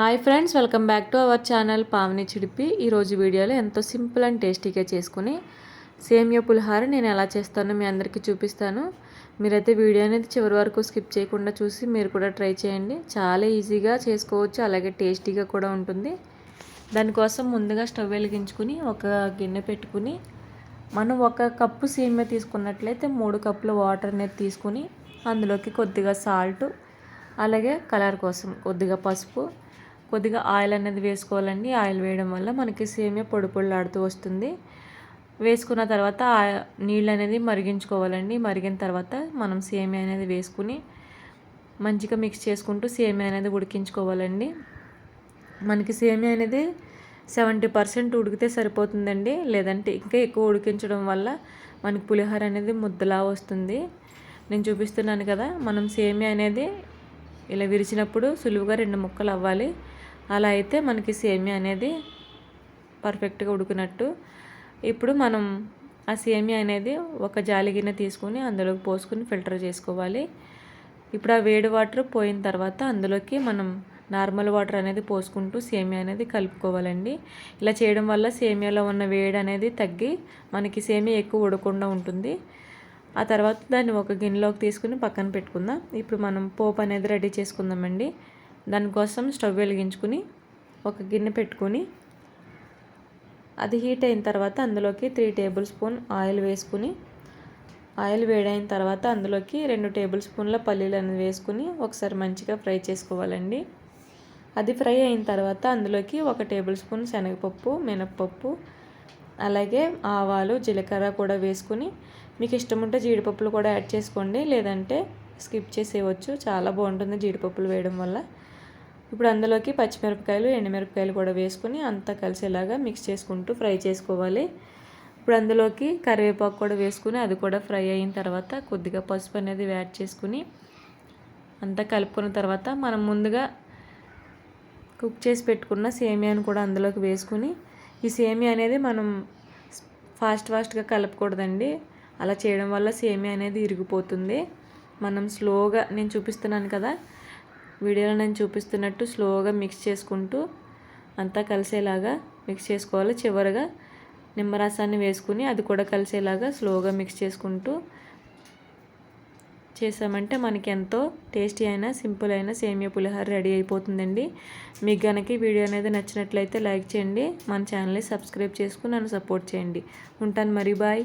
Hi friends welcome back to our channel Pavani Chidipi. ఈరోజు వీడియోలో ఎంతో సింపుల్ అండ్ టేస్టీగా చేసుకుని సేమియా పులిహార నేను ఎలా చేస్తానో మీ అందరికీ చూపిస్తాను. మీరైతే వీడియో అనేది చివరి వరకు స్కిప్ చేయకుండా చూసి మీరు కూడా ట్రై చేయండి. చాలా ఈజీగా చేసుకోవచ్చు అలాగే టేస్టీగా కూడా ఉంటుంది. దానికోసం ముందుగా స్టవ్ వెలిగించుకుని ఒక గిన్నె పెట్టుకుని మనం ఒక కప్పు సేమియా తీసుకున్నట్లయితే మూడు కప్పుల వాటర్ అనేది తీసుకుని అందులోకి కొద్దిగా సాల్ట్ అలాగే కలర్ కోసం కొద్దిగా పసుపు కొద్దిగా ఆయిల్ అనేది వేసుకోవాలండి. ఆయిల్ వేయడం వల్ల మనకి సేమియా పొడి పొడిలాడుతూ వస్తుంది. వేసుకున్న తర్వాత నీళ్ళు అనేది మరిగించుకోవాలండి. మరిగిన తర్వాత మనం సేమియా అనేది వేసుకుని మంచిగా మిక్స్ చేసుకుంటూ సేమియా అనేది ఉడికించుకోవాలండి. మనకి సేమియా అనేది సెవెంటీ పర్సెంట్ ఉడికితే సరిపోతుందండి. లేదంటే ఇంకా ఎక్కువ ఉడికించడం వల్ల మనకి పులిహోర అనేది ముద్దలా వస్తుంది. నేను చూపిస్తున్నాను కదా మనం సేమియా అనేది ఇలా విరిచినప్పుడు సులువుగా రెండు ముక్కలు అవ్వాలి. అలా అయితే మనకి సేమియా అనేది పర్ఫెక్ట్గా ఉడికినట్టు. ఇప్పుడు మనం ఆ సేమియా అనేది ఒక జాలి గిన్నె తీసుకొని అందులోకి పోసుకొని ఫిల్టర్ చేసుకోవాలి. ఇప్పుడు ఆ వేడి వాటర్ పోయిన తర్వాత అందులోకి మనం నార్మల్ వాటర్ అనేది పోసుకుంటూ సేమియా అనేది కలుపుకోవాలండి. ఇలా చేయడం వల్ల సేమియాలో ఉన్న వేడి అనేది తగ్గి మనకి సేమియా ఎక్కువ ఉడకుండా ఉంటుంది. ఆ తర్వాత దాన్ని ఒక గిన్నెలోకి తీసుకుని పక్కన పెట్టుకుందాం. ఇప్పుడు మనం పోపు అనేది రెడీ చేసుకుందామండి. దానికోసం స్టవ్ వెలిగించుకుని ఒక గిన్నె పెట్టుకుని అది హీట్ అయిన తర్వాత అందులోకి త్రీ టేబుల్ స్పూన్ ఆయిల్ వేసుకుని ఆయిల్ వేడైన తర్వాత అందులోకి రెండు టేబుల్ స్పూన్ల పల్లీలు అనేది వేసుకుని ఒకసారి మంచిగా ఫ్రై చేసుకోవాలండి. అది ఫ్రై అయిన తర్వాత అందులోకి ఒక టేబుల్ స్పూన్ శనగపప్పు మినప్పప్పు అలాగే ఆవాలు జీలకర్ర కూడా వేసుకుని మీకు ఇష్టం ఉంటే జీడిపప్పులు కూడా యాడ్ చేసుకోండి. లేదంటే స్కిప్ చేసేయవచ్చు. చాలా బాగుంటుంది జీడిపప్పులు వేయడం వల్ల. ఇప్పుడు అందులోకి పచ్చిమిరపకాయలు ఎండుమిరపకాయలు కూడా వేసుకొని అంతా కలిసేలాగా మిక్స్ చేసుకుంటూ ఫ్రై చేసుకోవాలి. ఇప్పుడు అందులోకి కరివేపాకు కూడా వేసుకుని అది కూడా ఫ్రై అయిన తర్వాత కొద్దిగా పసుపు అనేది యాడ్ చేసుకుని అంతా కలుపుకున్న తర్వాత మనం ముందుగా కుక్ చేసి పెట్టుకున్న సేమియాను కూడా అందులోకి వేసుకుని ఈ సేమియా అనేది మనం ఫాస్ట్ ఫాస్ట్గా కలపకూడదండి. అలా చేయడం వల్ల సేమియా అనేది ఇరిగిపోతుంది. మనం స్లోగా నేను చూపిస్తున్నాను కదా వీడియోలో నేను చూపిస్తున్నట్టు స్లోగా మిక్స్ చేసుకుంటూ అంతా కలిసేలాగా మిక్స్ చేసుకోవాలి. చివరిగా నిమ్మరసాన్ని వేసుకుని అది కూడా కలిసేలాగా స్లోగా మిక్స్ చేసుకుంటూ చేసామంటే మనకి ఎంతో టేస్టీ అయిన సింపుల్ అయిన సేమియా పులిహోర రెడీ అయిపోతుందండి. మీకు కనుక వీడియో అనేది నచ్చినట్లయితే లైక్ చేయండి. మన ఛానల్ని సబ్స్క్రైబ్ చేసుకుని నన్ను సపోర్ట్ చేయండి. ఉంటాను మరి బాయ్.